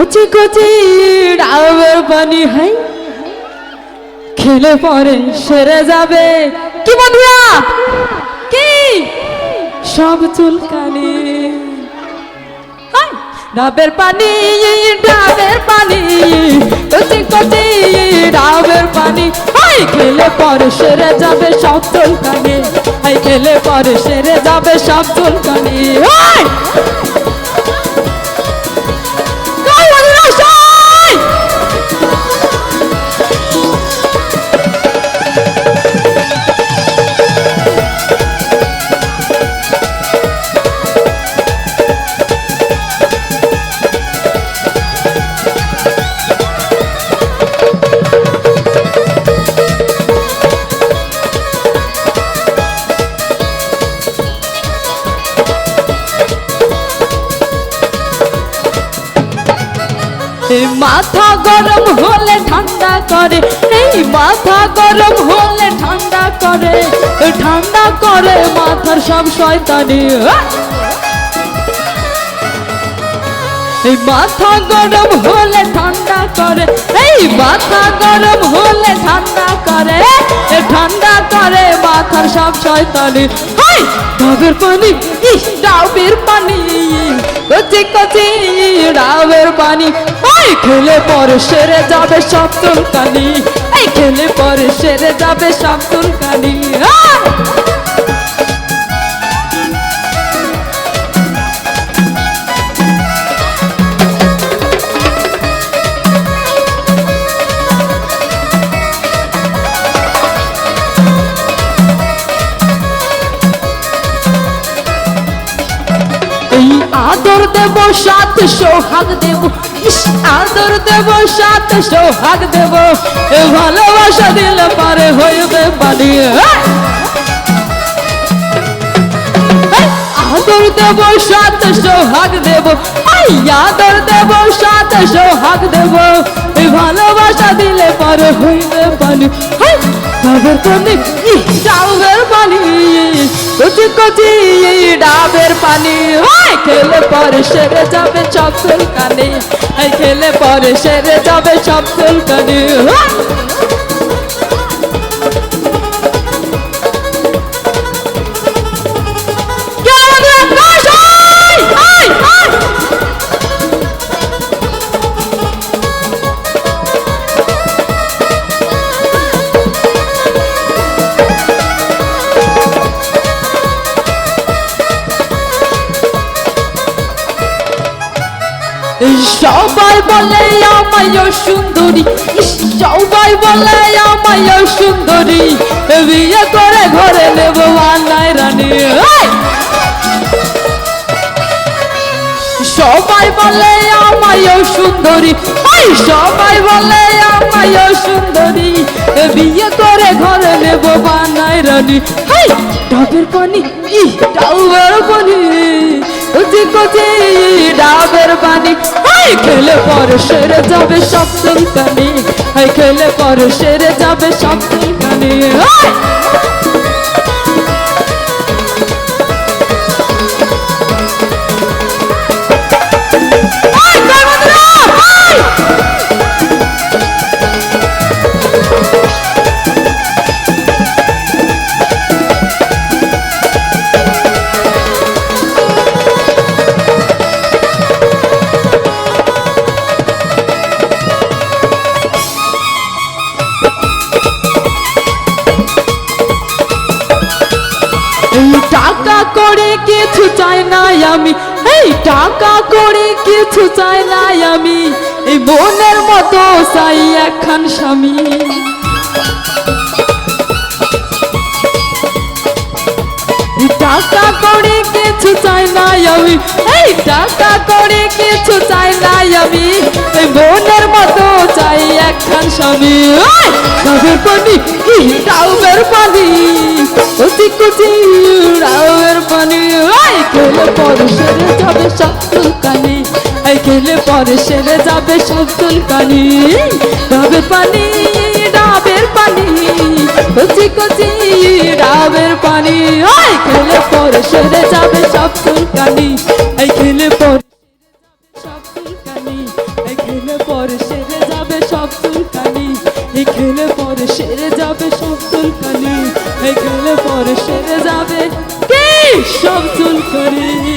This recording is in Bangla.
কচি কচি ডাবের পানি হাই। খেলে পরে সেরে যাবে। কি বন্ধুরা? কি? সব চুলকানি! ডাবের পানি ডাবের পানি কচি কচি ডাবের পানি। হাই, খেলে পরে সেরে যাবে সব চুলকানি। হাই, খেলে পরে সেরে যাবে সব চুলকানি। হাই! মাথা গরম হলে ঠান্ডা করে, এই মাথা গরম হলে ঠান্ডা করে ঠান্ডা করে মাথার সব শয়তানি! এই মাথা গরম হলে ঠান্ডা করে, এই মাথা গরম হলে ঠান্ডা করে ঠান্ডা করে মাথার সব শয়তানি, হাই পানি ইস ডাবের পানি ওই খেলে পরে সেরে যাবে সপ্তম চুলকানি। এই খেলে পরে সেরে যাবে সপ্তম চুলকানি। আদর দেব সাত সোহাগ দেব আদর দেব সাত সোহাগ দেব। ভালোবাসা দিলে পারে হইবে পানি আদর দেব সাত সোহাগ দেব আদর দেব সাত সোহাগ দেব। ভালোবাসা দিলে পারে হইবে পানি পানি ই, ডাবের পানি কচি কচি ডাবের পানি ওই খেলে পরে সেরে যাবে সব চুলকানি খেলে পরে সেরে যাবে সব চুলকানি ওই! সবাই বলে আমায় সুন্দরী। সবাই বলে আমায় সুন্দরী। বিয়ে করে ঘরে নেব মানায় রানী। সবাই বলে আমায় সুন্দরী। সবাই বলে আমায় সুন্দরী। বিয়ে করে ঘরে নেব বানায় রানী। হাই ডাবের পানি ডাবের ডাবের পানি। হাই, খেলে পরে সেরে যাবে সব চুলকানি হাই, খেলে পরে সেরে যাবে চুলকানি কিছু চাই না আমি। এই টাকা করে কিছু চাই না আমি। এই বোনের মতো চাই একখান স্বামী। টাকা করে কিছু চাই আমি। এই টাকা করে কিছু চাই না আমি। এই বোনের মতো চাই একখান স্বামী! ডাবের পানি ডাবের পানি। কচি কচি খেলে পরে সেরে যাবে সব চুলকানি এই খেলে পরে সেরে যাবে সব চুলকানি ডাবের পানি ডাবের পানি, কচি কচি ডাবের পানি। ওই খেলে পরে সেরে যাবে সব চুলকানি এই খেলে পরে সব চুলকানি এই খেলে পরে সেরে যাবে সব চুলকানি এই খেলে পরে সেরে যাবে সব চুলকানি এই পরে সেরে সব চুলকানি